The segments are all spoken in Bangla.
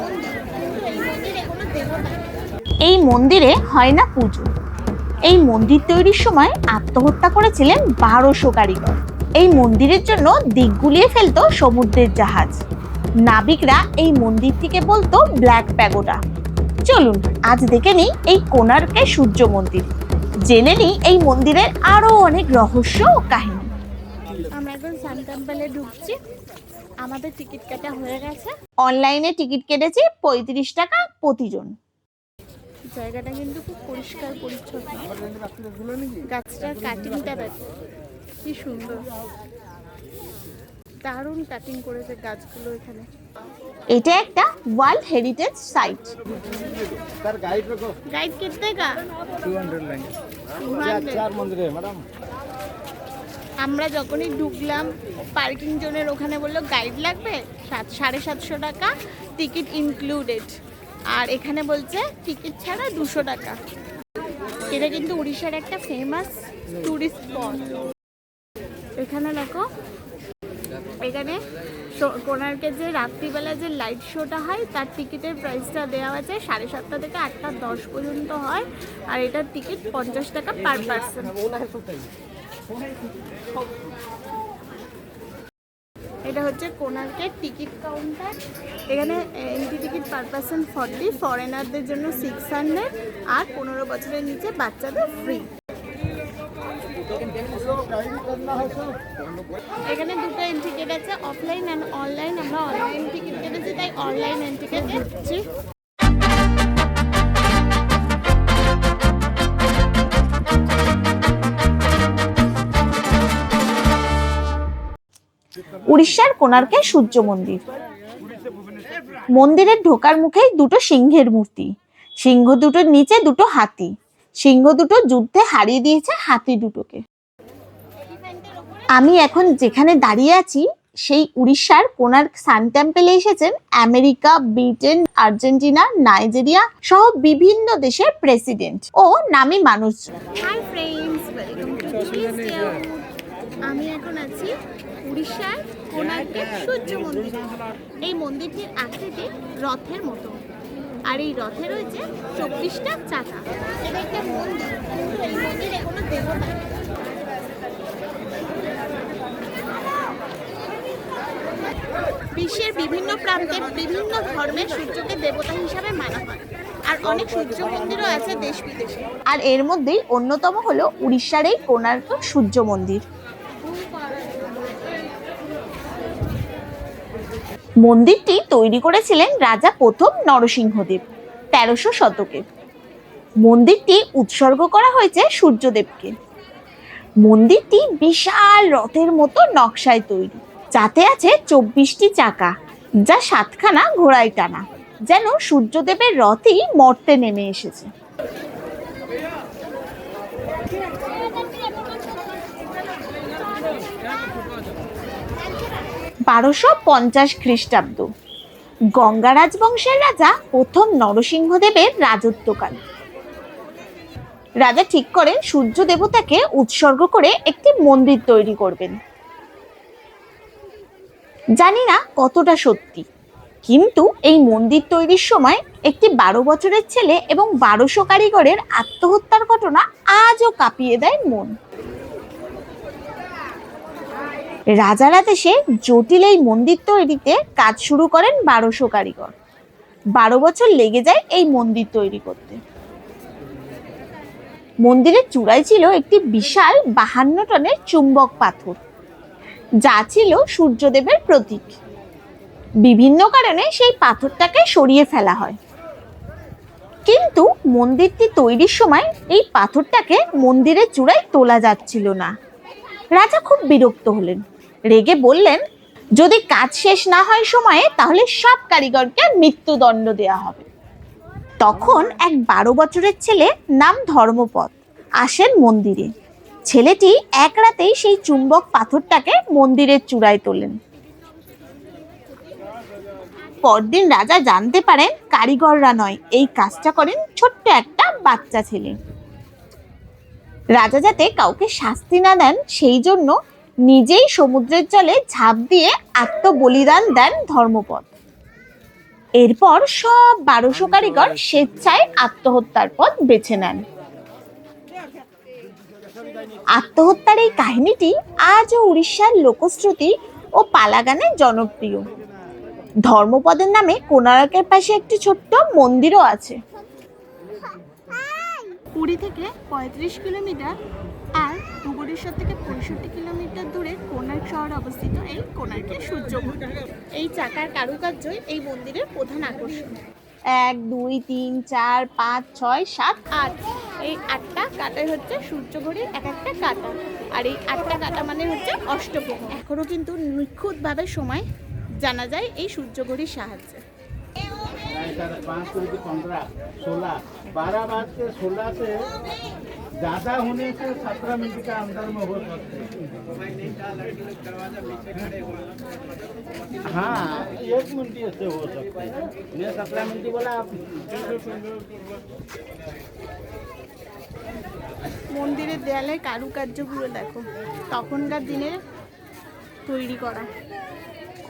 মন্দির এই মন্দিরে মন্দিরে হয় না পুজো। এই মন্দির তৈরির সময় আত্মহত্যা করেছিলেন বারোশো কারিগর। এই মন্দিরের জন্য দিক গুলিয়ে ফেলতো সমুদ্রের জাহাজ। নাবিকরা এই মন্দিরটিকে বলতো ব্ল্যাক প্যাগোডা। চলুন, আজ দেখে নিই এই কোণার্কের সূর্য মন্দির। জেনে নিই এই মন্দিরের আরও অনেক রহস্য ও কাহিনী। আমরা এখন সান টেম্পলে ঢুকছি। আমাদের টিকিট কাটা হয়ে গেছে অনলাইনে টিকিট কেটেছি পঁয়ত্রিশ টাকা প্রতিজন জায়গাটা কিন্তু খুব পরিষ্কার পরিচ্ছন্ন গাছটার কাটিংটা দেখো কি সুন্দর দারুণ কাটিং করেছে গাছগুলো এখানে এটা একটা world heritage site sir guide रखो गाइड कितने का टू हंड्रेड लेंगे 200 चार मंदिर है मैडम আমরা যখনই ঢুকলাম পার্কিং জোনের ওখানে বলল গাইড লাগবে? সাত, সাড়ে সাতশো টাকা টিকিট ইনক্লুডেড আর এখানে বলছে টিকিট ছাড়া দুশো টাকা। এটা কিন্তু উড়িষ্যার একটা ফেমাস টুরিস্ট স্পট এখানে দেখো, এখানে কোণার্কের যে রাত্রিবেলা যে লাইট শোটা হয়, তার টিকিটের প্রাইসটা দেওয়া আছে সাড়ে সাতটা থেকে আটটা দশ পর্যন্ত হয়। আর এটার টিকিট পঞ্চাশ টাকা পার পার্সন এটা হচ্ছে কোণার্কের টিকিট কাউন্টার। এখানে entry ticket per person forty ফরেনারদের জন্য সিক্স হান্ড্রেড আর পনেরো বছরের নিচে বাচ্চাদের ফ্রি এখানে দুটো এন্ট্রি আছে অফলাইন অ্যান্ড অনলাইন আমরা অনলাইন টিকিট কেটেছি, তাই অনলাইন এন্ট্রি টিকিট উড়িষ্যার কোণার্কের সূর্য মন্দির। মন্দিরের ঢোকার মুখেই দুটো সিংহের মূর্তি। সিংহ দুটোর নিচে দুটো হাতি। সিংহ দুটো যুদ্ধে হারিয়ে দিয়েছে হাতি দুটোকে। আমি এখন যেখানে দাঁড়িয়ে আছি, সেই উড়িষ্যার কোণার্ক সান টেম্পেলে এসেছেন আমেরিকা, ব্রিটেন, আর্জেন্টিনা, নাইজেরিয়া সহ বিভিন্ন দেশের প্রেসিডেন্ট ও নামী টু আমি এখন আছি উড়িষ্যার কোণার্কের সূর্য মন্দির। এই মন্দিরটির আকৃতি রথের মতো। আর এই রথে রয়েছে চব্বিশটা চাকা একটা মন্দির এই মন্দিরে কোনো দেবতা বিশ্বের বিভিন্ন প্রান্তে বিভিন্ন ধর্মের সূর্যকে দেবতা হিসাবে মানা হয়। আর অনেক সূর্য মন্দিরও আছে দেশ বিদেশে। আর এর মধ্যেই অন্যতম হলো উড়িষ্যার এই কোণার্ক সূর্য মন্দির। মন্দিরটি তৈরি করেছিলেন রাজা প্রথম নরসিংহদেব তেরোশো শতকে। মন্দিরটি উৎসর্গ করা হয়েছে সূর্যদেবকে। মন্দিরটি বিশাল রথের মতো নকশায় তৈরি, যাতে আছে চব্বিশটি চাকা, যা সাতখানা ঘোড়ায় টানা, যেন সূর্যদেবের রথই মর্তে নেমে এসেছে। বারোশো পঞ্চাশ খ্রিস্টাব্দ। গঙ্গা রাজবংশের রাজা প্রথম নরসিংহদেবের রাজত্বকাল। রাজা ঠিক করেন সূর্য দেবতাকে উৎসর্গ করে একটি মন্দির তৈরি করবেন। জানি না কতটা সত্যি, কিন্তু এই মন্দির তৈরির সময় একটি বারো বছরের ছেলে এবং বারোশো কারিগরের আত্মহত্যার ঘটনা আজও কাঁপিয়ে দেয় মন। রাজার দেশে জটিল এই মন্দির তৈরিতে কাজ শুরু করেন বারোশো কারিগর। বারো বছর লেগে যায় এই মন্দির তৈরি করতে। মন্দিরের চূড়ায় ছিল একটি বিশাল বাহান্ন টনের চুম্বক পাথর। যা ছিল সূর্যদেবের প্রতীক। বিভিন্ন কারণে সেই পাথরটাকে সরিয়ে ফেলা হয়। কিন্তু মন্দিরটি তৈরির সময় এই পাথরটাকে মন্দিরের চূড়ায় তোলা যাচ্ছিল না। রাজা খুব বিরক্ত হলেন। রেগে বললেন, যদি কাজ শেষ না হয় সময়ে, তাহলে সব কারিগরকে মৃত্যুদণ্ড দেওয়া হবে। তখন এক বারো বছরের ছেলে নাম ধর্মপদ আসেন মন্দিরে। ছেলেটি এক রাতেই সেই চুম্বক পাথরটাকে মন্দিরের চূড়ায় তোলেন। পরদিন রাজা জানতে পারেন কারিগররা নয়, এই কাজটা করেন ছোট্ট একটা বাচ্চা ছেলে। রাজা যাতে কাউকে শাস্তি না দেন, সেই জন্য নিজেই সমুদ্রের জলে ঝাঁপ দিয়ে আত্মবলিদান দেন ধর্মপদ। এরপর সব বারোশো কারিগর স্বেচ্ছায় আত্মহত্যার পথ বেছে নেন। আত্মহত্যার এই কাহিনীটি আজও উড়িষ্যার লোকশ্রুতি ও পালাগানে জনপ্রিয়। ধর্মপদের নামে কোনারকের পাশে একটি ছোট্ট মন্দিরও আছে। পুরী থেকে পঁয়ত্রিশ কিলোমিটার আর ভুবনেশ্বর থেকে পঁয়ষট্টি কিলোমিটার দূরে কোণার্ক শহরে অবস্থিত এই কোণার্কের সূর্য মন্দির এই চাকার কারুকার্যই এই মন্দিরের প্রধান আকর্ষণ এক দুই তিন চার পাঁচ ছয় সাত আট এই আটটা কাটাই হচ্ছে সূর্য ঘড়ির এক একটা কাটা আর এই আটটা কাটা মানে হচ্ছে অষ্টপ্রহর এখনও কিন্তু নিখুঁতভাবে সময় জানা যায় এই সূর্য ঘড়ির সাহায্যে सर पाँच सौ की पंद्रह सोलह बारह बाद से सोलह से ज़्यादा होने से सत्रह मिनट के अंदर में हो सकते हैं। हाँ एक मिनट से हो सकते हैं मैं सत्रह मिनट बोला आप মন্দিরের দেয়ালে কারুকার্যগুলো দেখো তখনকার দিনে তৈরি করা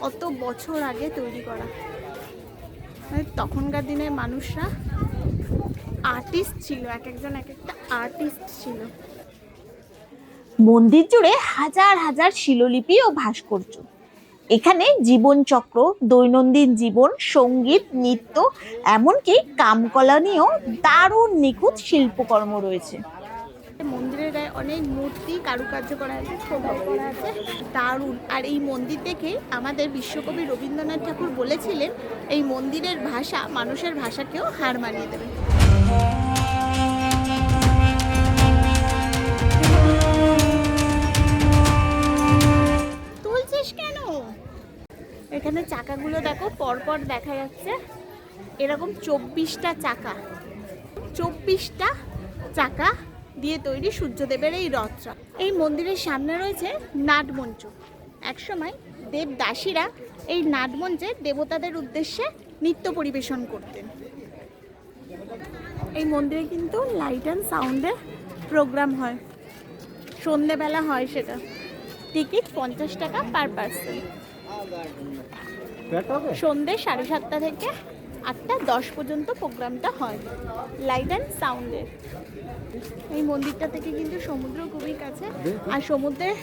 কত বছর আগে তৈরি করা মানে তখনকার দিনের মানুষরা আর্টিস্ট ছিল এক একজন এক একটা আর্টিস্ট ছিল। মন্দির জুড়ে হাজার হাজার শিলালিপি ও ভাস্কর্য। এখানে জীবনচক্র দৈনন্দিন জীবন সংগীত নৃত্য এমনকি কামকলা নিয়েও দারুণ নিখুঁত শিল্পকর্ম রয়েছে। মন্দিরের গায়ে অনেক মূর্তি কারুকার্য করা আছে খোদাই করা আছে দারুণ। আর এই মন্দির দেখে আমাদের বিশ্বকবি রবীন্দ্রনাথ ঠাকুর বলেছিলেন এই মন্দিরের ভাষা মানুষের ভাষাকেও হার মানিয়ে দেবে। এখানে চাকাগুলো দেখো, পরপর দেখা যাচ্ছে। এরকম চব্বিশটা চাকা। চব্বিশটা চাকা দিয়ে তৈরি সূর্যদেবের এই রথটা এই মন্দিরের সামনে রয়েছে নাটমঞ্চ। একসময় দেব দাসীরা এই নাটমঞ্চে দেবতাদের উদ্দেশ্যে নৃত্য পরিবেশন করতেন। এই মন্দিরে কিন্তু লাইট অ্যান্ড সাউন্ডের প্রোগ্রাম হয়। সন্ধেবেলা হয় সেটা। টিকিট পঞ্চাশ টাকা পার পার্সেন্ট সন্ধ্যে সাড়ে সাতটা থেকে আটটা দশ পর্যন্ত প্রোগ্রামটা হয়। লাইট অ্যান্ড সাউন্ডের এই মন্দিরটা থেকে কিন্তু সমুদ্র খুবই কাছে। আর সমুদ্রের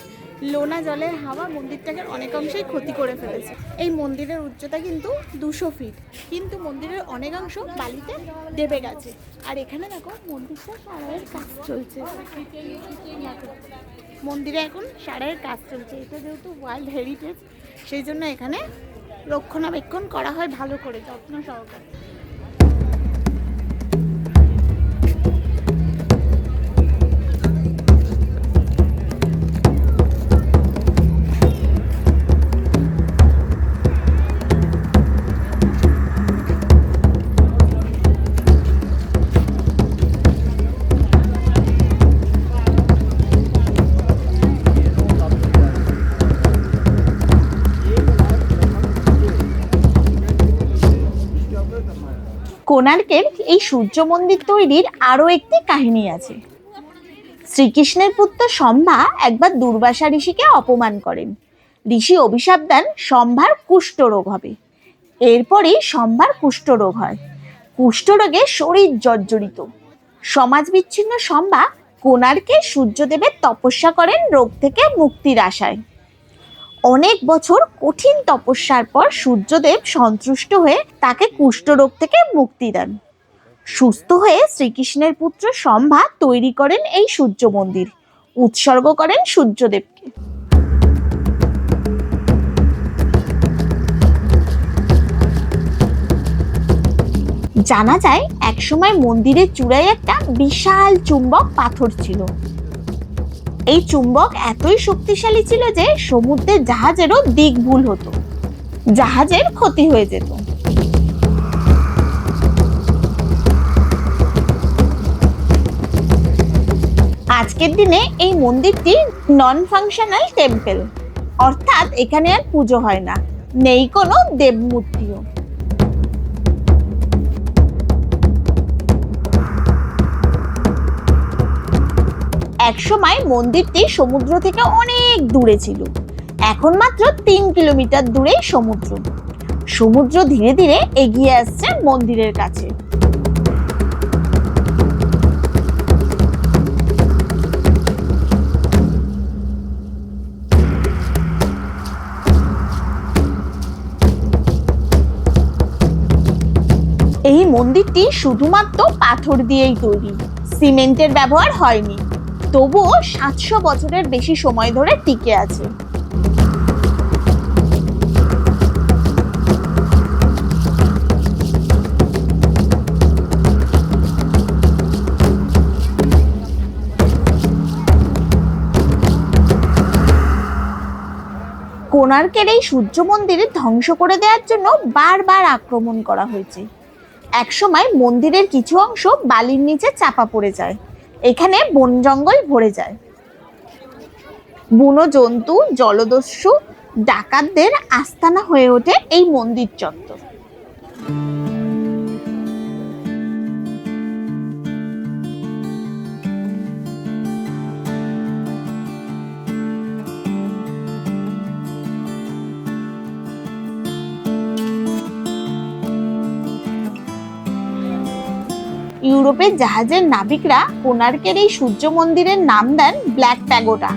লোনা জলের হাওয়া মন্দিরটাকে অনেক অংশেই ক্ষতি করে ফেলেছে। এই মন্দিরের উচ্চতা কিন্তু দুশো ফিট কিন্তু মন্দিরের অনেকাংশ বালিতে দেবে গেছে। আর এখানে দেখো মন্দিরটা সারাইয়ের কাজ চলছে। মন্দিরে এখন সারাইয়ের কাজ চলছে। এটা যেহেতু ওয়ার্ল্ড হেরিটেজ সেই জন্য এখানে রক্ষণাবেক্ষণ করা হয় ভালো করে যত্ন সহকারে। কোণার্কের এই সূর্য মন্দির তৈরির আরও একটি কাহিনী আছে। শ্রীকৃষ্ণের পুত্র সম্ভা একবার দুর্বাসা ঋষিকে অপমান করেন। ঋষি অভিশাপ দেন সম্ভার কুষ্ঠরোগ হবে। এরপরই সম্ভার কুষ্ঠরোগ হয়। কুষ্ঠরোগে শরীর জর্জরিত। সমাজ বিচ্ছিন্ন সম্ভা কোণার্কে সূর্যদেবের তপস্যা করেন, রোগ থেকে মুক্তির আশায়। অনেক বছর কঠিন তপস্যার পর সূর্যদেব সন্তুষ্ট হয়ে তাকে কুষ্ঠরোগ থেকে মুক্তি দেন। সুস্থ হয়ে শ্রীকৃষ্ণের পুত্র সম্ভা তৈরি করেন এই সূর্য মন্দির। উৎসর্গ করেন সূর্যদেবকে। জানা যায়, একসময় মন্দিরের চূড়ায় একটা বিশাল চুম্বক পাথর ছিল। এই চুম্বক এতই শক্তিশালী ছিল যে সমুদ্রের জাহাজেরও দিক ভুল হতো। জাহাজের ক্ষতি হয়ে যেত। আজকের দিনে এই মন্দিরটি নন ফাংশনাল টেম্পল অর্থাৎ এখানে আর পুজো হয় না, নেই কোনো দেবমূর্তিও। একসময় মন্দিরটি সমুদ্র থেকে অনেক দূরে ছিল। এখন মাত্র তিন কিলোমিটার দূরেই সমুদ্র। সমুদ্র ধীরে ধীরে এগিয়ে আসছে মন্দিরের কাছে। এই মন্দিরটি শুধুমাত্র পাথর দিয়েই তৈরি। সিমেন্টের ব্যবহার হয়নি। তবুও সাতশো বছরের বেশি সময় ধরে টিকে আছে। কোণার্কের এই সূর্য মন্দির ধ্বংস করে দেওয়ার জন্য বারবার আক্রমণ করা হয়েছে। একসময় মন্দিরের কিছু অংশ বালির নিচে চাপা পড়ে যায়। এখানে বন জঙ্গল ভরে যায়। বুনো জন্তু জলদস্যু, ডাকাতদের আস্তানা হয়ে ওঠে এই মন্দির চত্বর। ইউরোপের জাহাজের নাবিকরা কোণার্কের এই সূর্য মন্দিরের নাম দেন ব্ল্যাক প্যাগোডা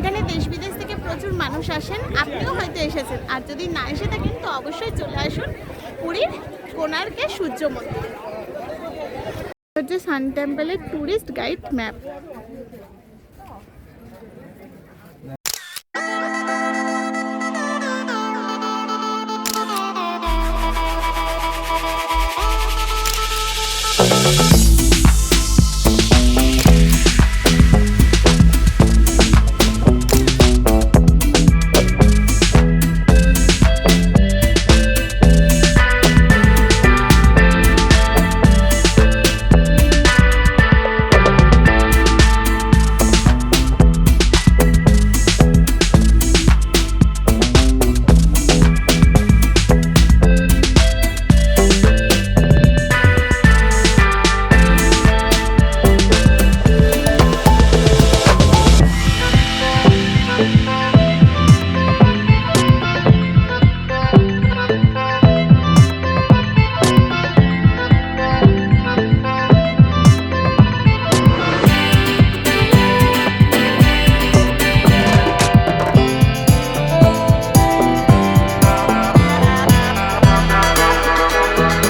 এখানে দেশ বিদেশ থেকে প্রচুর মানুষ আসেন। আপনিও হয়তো এসেছেন। আর যদি না এসে থাকেন, তো অবশ্যই চলে আসুন পুরীর কোনারকে সূর্য মন্দির। হচ্ছে সান টেম্পলের ট্যুরিস্ট গাইড ম্যাপ